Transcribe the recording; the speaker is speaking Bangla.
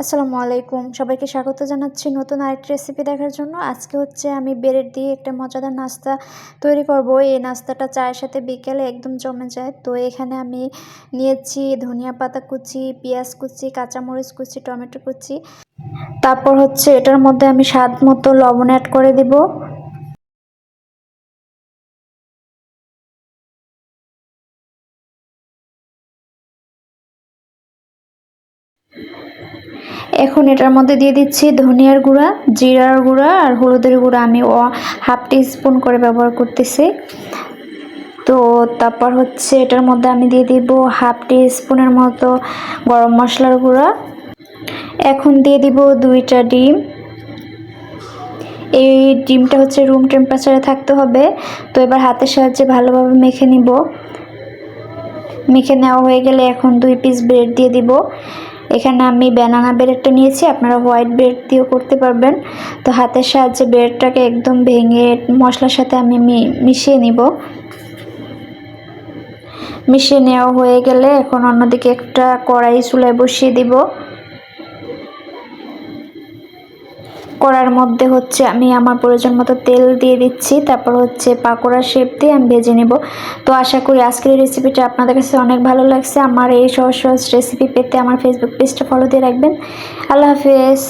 আসসালামু আলাইকুম। সবাইকে স্বাগত জানাচ্ছি নতুন আরেকটি রেসিপি দেখার জন্য। আজকে হচ্ছে আমি ব্রেড দিয়ে একটা মজাদার নাস্তা তৈরি করব। এই নাস্তাটা চায়ের সাথে বিকেলে একদম জমে যায়। তো এখানে আমি নিয়েছি ধনিয়া পাতা কুচি, পেঁয়াজ কুচি, কাঁচামরিচ কুচি, টমেটো কুচি। তারপর হচ্ছে এটার মধ্যে আমি স্বাদ মতো লবণ অ্যাড করে দিব। এখন এটার মধ্যে দিয়ে দিচ্ছি ধনিয়ার গুঁড়া, জিরার গুঁড়া আর হলুদের গুঁড়া। আমি হাফ স্পুন করে ব্যবহার করতেছি। তো তারপর হচ্ছে এটার মধ্যে আমি দিয়ে দিব হাফ টি স্পুনের মতো গরম মশলার গুঁড়া। এখন দিয়ে দিব দুইটা ডিম। এই ডিমটা হচ্ছে রুম টেম্পারেচারে থাকতে হবে। তো এবার হাতের সাহায্যে ভালোভাবে মেখে নিব। মেখে নেওয়া হয়ে গেলে এখন দুই পিস ব্রেড দিয়ে দিব। এখানে আমি ব্যানানা ব্রেডটা নিয়েছি, আপনারা হোয়াইট ব্রেড দিয়েও করতে পারবেন। তো হাতের সাহায্যে ব্রেডটাকে একদম ভেঙে মশলার সাথে আমি মিশিয়ে নিব। মিশিয়ে নেওয়া হয়ে গেলে এখন অন্যদিকে একটা কড়াই চুলায় বসিয়ে দিব। কড়ার মধ্যে হচ্ছে আমি আমার প্রয়োজন মতো তেল দিয়ে দিচ্ছি, তারপর হচ্ছে পাকোড়া শেপ দিয়ে আমি ভেজে নেব। তো আশা করি আজকের রেসিপিটা আপনাদের কাছে অনেক ভালো লাগছে। আমার এই সহজ সহজ রেসিপি পেতে আমার ফেসবুক পেজটা ফলো দিয়ে রাখবেন। আল্লাহ হাফেজ।